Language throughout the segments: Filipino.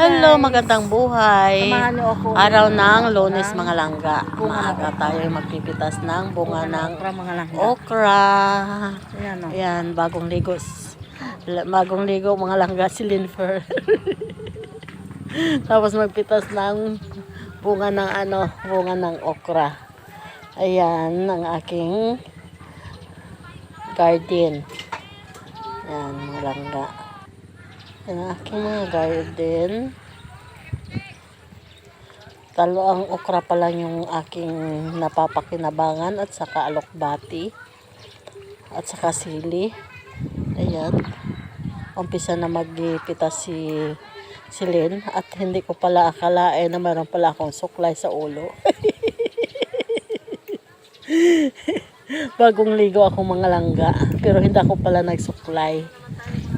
Hello, magandang buhay. Samahan niyo ako. Araw ng lunes mga langga. Maaga tayo magpipitas ng bunga ng Okra, mga langga. okra. Ayan o. Ayan, bagong ligo. Bagong ligo mga langga si Linfer. Tapos magpitas ng bunga ng ano, bunga ng okra. Ayan, ang aking garden. Ayan, mga langga. Ang aking mga garden. Talo ang okra pa lang yung aking napapakinabangan at saka alokbati at saka sili. Ayan. Umpisa na magpitas si si at hindi ko pala akalain na meron pala akong suklay sa ulo. Bagong ligo ako mga langga pero hindi ako pala nagsuklay.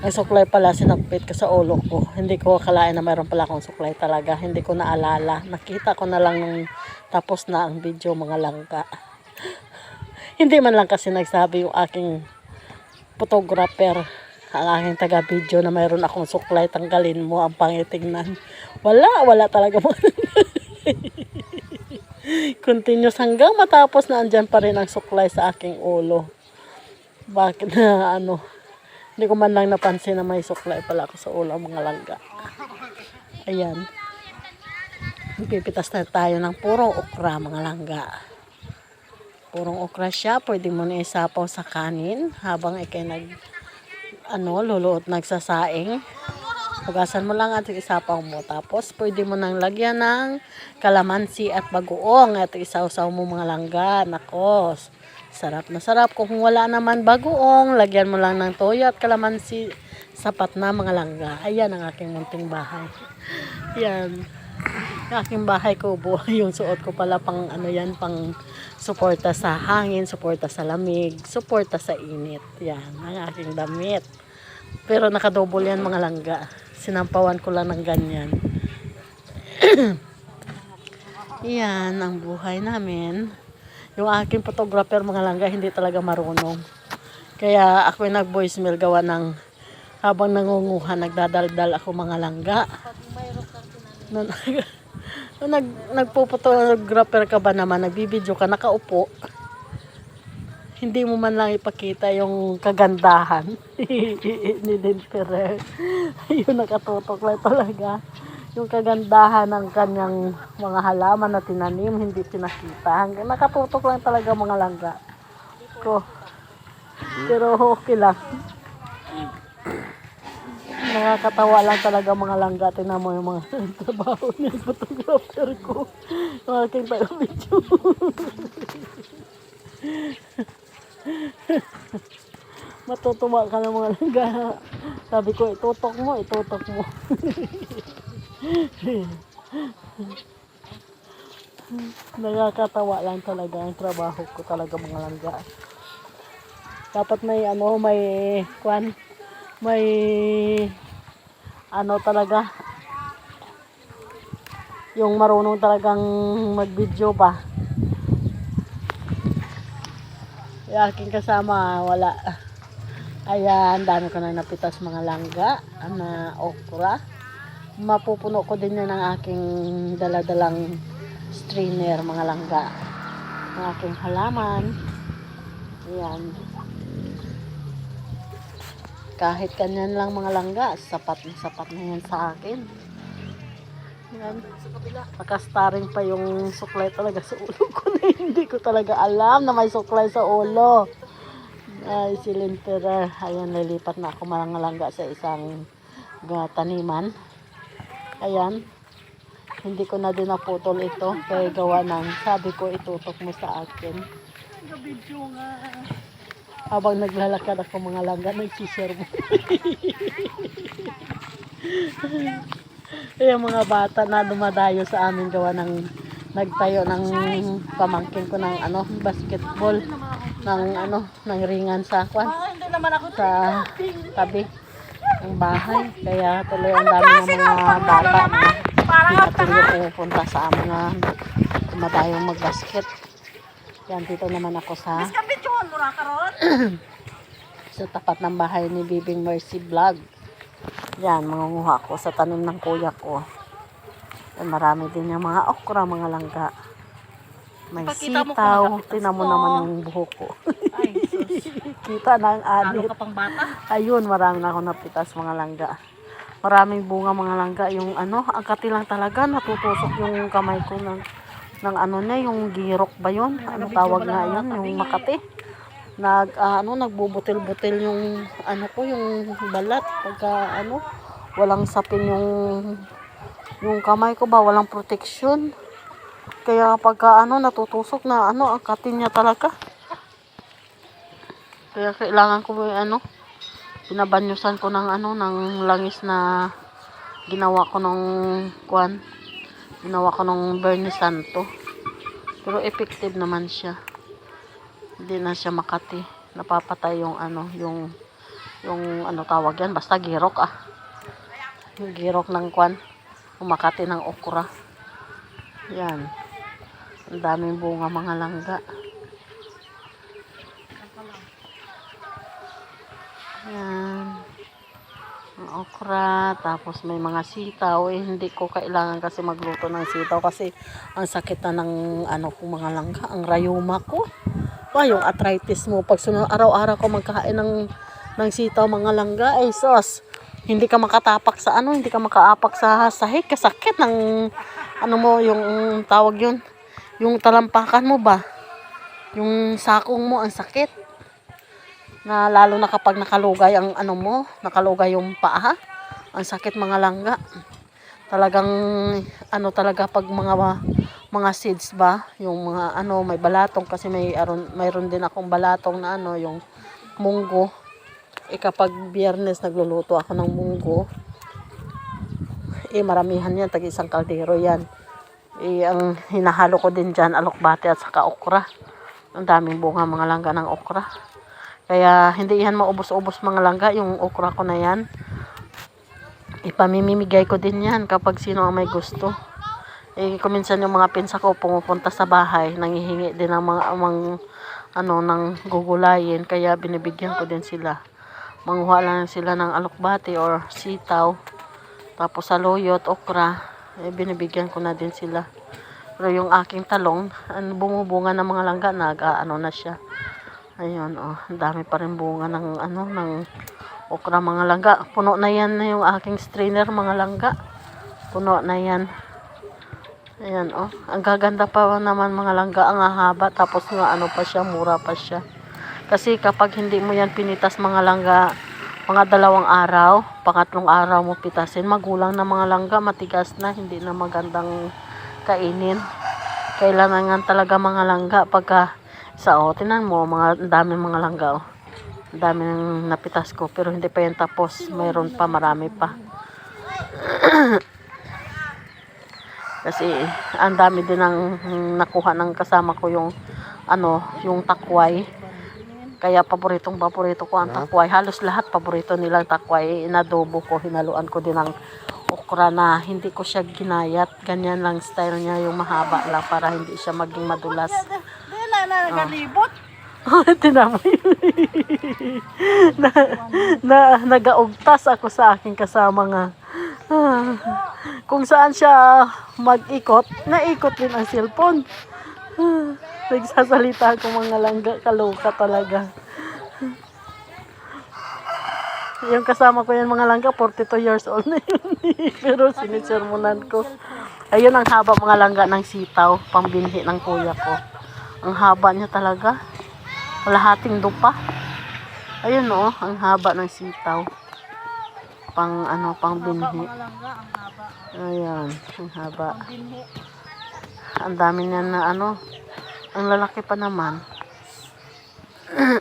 Nagsuklay pala sinakpit ko sa ulo ko. Hindi ko akalain na meron pala akong suklay talaga. Hindi ko naalala. Nakita ko na lang nung tapos na ang video mga langga. Hindi man lang kasi nagsabi yung aking photographer, ang aking taga-video na mayroon akong suklay, tanggalin mo ang pangitingnan. Wala, wala talaga mga Continuous hanggang matapos na andyan pa rin ang suklay sa aking ulo. Bakit na ano, hindi ko man lang napansin na may suklay pala ako sa ulo mga langga. Ayan. Pipitas na tayo ng purong okra mga langga. Purong okra siya, pwede mo na isapaw sa kanin habang ikay nag ano, luluot nagsasaing. Hugasan mo lang at isapaw mo. Tapos, pwede mo nang lagyan ng kalamansi at bagoong at isawsaw mo mga langga. Nakos. Sarap na sarap. Kung wala naman bagoong, lagyan mo lang ng toyo at kalamansi. Sapat na mga langga. Ayan ang aking munting bahay. Yan. Yung aking bahay kubo. Yung suot ko pala pang ano yan, pang suporta sa hangin, suporta sa lamig, suporta sa init. Yan, ang aking damit. Pero nakadouble yan mga langga. Sinampawan ko lang ng ganyan. yan ang buhay namin. Yung aking photographer mga langga hindi talaga marunong. Kaya ako yung nag-voicemail gawa ng habang nangunguha, nagdadaldal ako mga langga. Na, nag, nagpo-photographer ka ba naman, nagbibideo ka, nakaupo. Hindi mo man lang ipakita yung kagandahan ni Ferrer. Yun nakatutok lang talaga. Yung kagandahan ng kanyang mga halaman na tinanim, hindi pinakita. Hanggang nakatutok lang talaga mga langga. Ko. Pero okay lang. Nakakatawa lang talaga mga langga. Tingnan mo yung mga trabaho ng photographer ko. Yung aking taga-video. Matutuwa ka ng mga langga. Sabi ko, itutok mo, itutok mo. Nakakatawa lang talaga ang trabaho ko talaga mga langga. Dapat may ano, may kwan, may ano talaga yung marunong talagang mag-video ba. Yung aking kasama, wala. Ayan, dami ko na napitas mga langga na okra. Mapupuno ko din yan ng aking daladalang strainer mga langga. Ang aking halaman. Ayan. Kahit kanyan lang mga langga, sapat na sapat na yan sa akin. Yan. Nakastaring pa yung suklay talaga sa ulo ko na hindi ko talaga alam na may suklay sa ulo. Ay, si Linterer. Ayan, lilipat na ako mga langga sa isang taniman. Ayan. Hindi ko na din naputol ito. Kaya gawa ng sabi ko itutok mo sa akin. Nga. Habang naglalakad ako mga langga, nagsishare mo. Kaya mga bata na dumadayo sa amin gawa ng nagtayo ng pamangkin ko ng ano basketball ng ano ng ringan sa kwan ako sa tabi ng bahay kaya tuloy ang dami ng mga bata. na hindi katuloy pumupunta sa amin na dumadayong magbasket. Yan dito naman ako sa sa tapat ng bahay ni Bibing Mercy Vlog. Yan, mangunguha ko sa tanim ng kuya ko. Yan, marami din yung mga okra, mga langga. May mo kung sitaw. nakapitas Tinan mo naman yung buhok ko. Ay, sus. Kita na ang Lalo anit. ka pang bata. Ayun, marami na ako napitas mga langga. Maraming bunga mga langga. Yung ano, ang kati lang talaga. Natutusok yung kamay ko ng, ng ano na, yung girok ba yun? Ano tawag nga yun? Yung makati. Nag, ah, ano, nagbubutil-butil yung, ano ko, yung balat. Pagka, ano, walang sapin yung, yung kamay ko ba, walang protection. Kaya pagka, ano, natutusok na, ano, ang kati niya talaga. Kaya kailangan ko yung ano, pinabanyusan ko ng ano, ng langis na ginawa ko ng kwan. Ginawa ko ng Bernie Santo. Pero effective naman siya. Hindi na siya makati. Napapatay yung ano, yung yung ano tawag yan, basta girok ah. Yung girok ng kwan. Umakati ng okra. Yan. Ang daming bunga mga langga. Yan. Ang okra, tapos may mga sitaw. Eh, hindi ko kailangan kasi magluto ng sitaw kasi ang sakit na ng ano kong mga langga, ang rayuma ko. Pa, yung arthritis mo. Pag sunod, araw-araw ko magkain ng, ng sitaw mga langga, ay sos. Hindi ka makatapak sa ano, hindi ka makaapak sa sahig. Kasakit ng, ano mo, yung tawag yun. Yung talampakan mo ba? Yung sakong mo, ang sakit na lalo na kapag nakalugay ang ano mo, nakalugay yung paa, ang sakit mga langga. Talagang ano talaga pag mga mga seeds ba, yung mga ano may balatong kasi may aron mayroon din akong balatong na ano yung munggo. Eh kapag biyernes nagluluto ako ng munggo, eh maramihan yan, tag isang kaldero yan. Eh ang hinahalo ko din dyan, alokbate at saka okra. Ang daming bunga mga langga ng okra. Kaya hindi yan maubos-ubos mga langga, yung okra ko na yan. Ipamimimigay ko din yan kapag sino ang may gusto. Eh, kuminsan yung mga pinsa ko pumupunta sa bahay, nangihingi din ng mga amang ano, ng gugulayin, kaya binibigyan ko din sila. Manguha lang sila ng alokbati or sitaw. Tapos sa loyot, okra, eh, binibigyan ko na din sila. Pero yung aking talong, ano, bumubunga ng mga langga, nag, ano na siya. Ayun, oh, dami pa rin bunga ng ano, ng okra mga langga. Puno na yan na yung aking strainer mga langga. Puno na yan. Ayan, oh. Ang gaganda pa naman mga langga, ang haba. Tapos nga ano pa siya, mura pa siya. Kasi kapag hindi mo yan pinitas mga langga, mga dalawang araw, pangatlong araw mo pitasin, magulang na mga langga, matigas na, hindi na magandang kainin. Kailangan nga talaga mga langga pagka sa oh, tinan mo, mga dami mga langga oh. Ang dami nang napitas ko, pero hindi pa yan tapos. Mayroon pa, marami pa. Kasi ang dami din ang nakuha ng kasama ko yung ano, yung takway. Kaya paboritong paborito ko ang takway. Halos lahat paborito nilang takway. Inadobo ko, hinaluan ko din ng okra na hindi ko siya ginayat. Ganyan lang style niya, yung mahaba lang para hindi siya maging madulas. Hindi na na nagalibot. Tinan mo yun. na, na, nagaugtas ako sa aking kasama nga. Ah, kung saan siya mag-ikot, naikot din ang cellphone. Ah, nagsasalita ako mga langga, kaloka talaga. Yung kasama ko yan mga langga, 42 years old na yun. Pero sinisermonan ko. Ayun ang haba mga langga ng sitaw, pambinhi ng kuya ko. Ang haba niya talaga. Kalahating dupa. Ayun oh, ang haba ng sitaw. Pang ano, pang binhi. Haba. Ayan, ang haba. Ang dami niya na ano. Ang lalaki pa naman.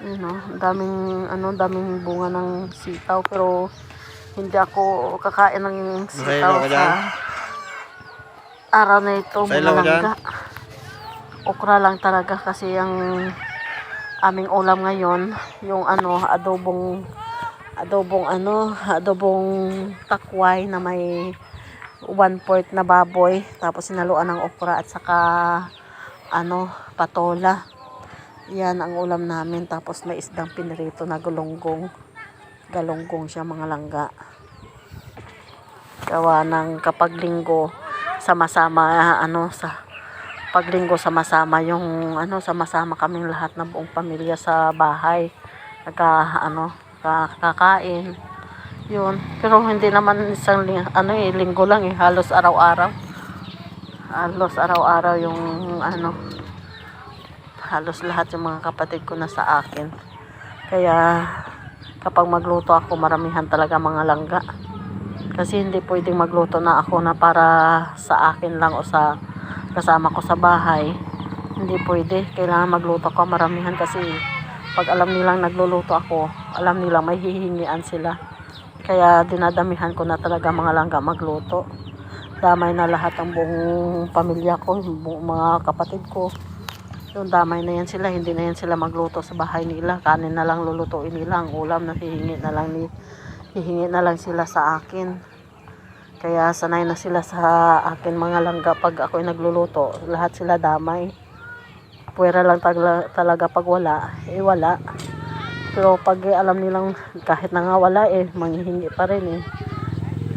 Ang daming ano, daming bunga ng sitaw pero hindi ako kakain ng sitaw sa araw na ito Sa ilaw mga ka dyan? langga. Okra lang talaga kasi ang aming ulam ngayon, yung ano, adobong adobong ano, adobong takway na may one fourth na baboy, tapos sinaluan ng okra at saka ano, patola. Yan ang ulam namin, tapos may isdang pinirito na gulunggong. galunggong siya mga langga. Gawa ng kapag linggo, sama-sama, ano, sa paglinggo sama-sama yung ano sama-sama kaming lahat ng buong pamilya sa bahay nagka ano ka- kakain yun pero hindi naman isang ano eh linggo lang eh halos araw-araw halos araw-araw yung ano halos lahat yung mga kapatid ko na sa akin kaya kapag magluto ako maramihan talaga mga langga kasi hindi pwedeng magluto na ako na para sa akin lang o sa kasama ko sa bahay. Hindi pwede. Kailangan magluto ko maramihan kasi pag alam nilang nagluluto ako, alam nila may hihingian sila. Kaya dinadamihan ko na talaga mga langga magluto. Damay na lahat ang buong pamilya ko, buong mga kapatid ko. Yung damay na yan sila, hindi na yan sila magluto sa bahay nila. Kanin na lang lulutuin nila, ang ulam na hihingi na lang ni hihingi na lang sila sa akin. Kaya sanay na sila sa akin mga langga pag ako'y nagluluto. Lahat sila damay. Puwera lang talaga pag wala, eh wala. Pero pag eh, alam nilang kahit na nga wala eh, manghihingi pa rin eh.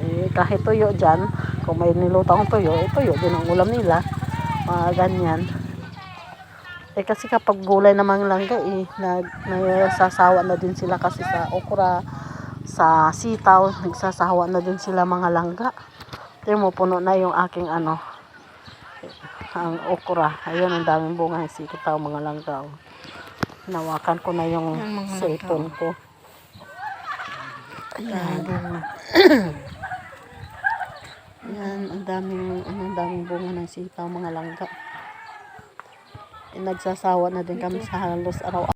Eh kahit tuyo dyan, kung may niluto akong tuyo, eh tuyo din ang ulam nila. Mga ganyan. Eh kasi kapag gulay namang langga eh, nag, nagsasawa na din sila kasi sa okra, sa sitaw, nagsasawa na din sila mga langga. Tingnan mo, puno na yung aking ano, ang okra. Ayun, ang daming bunga ng sitaw, mga langga. oh. Nawakan ko na yung cellphone ko. Ayan. Ayan, ang daming, ang daming bunga ng sitaw, mga langga. Eh, nagsasawa na din kami sa halos araw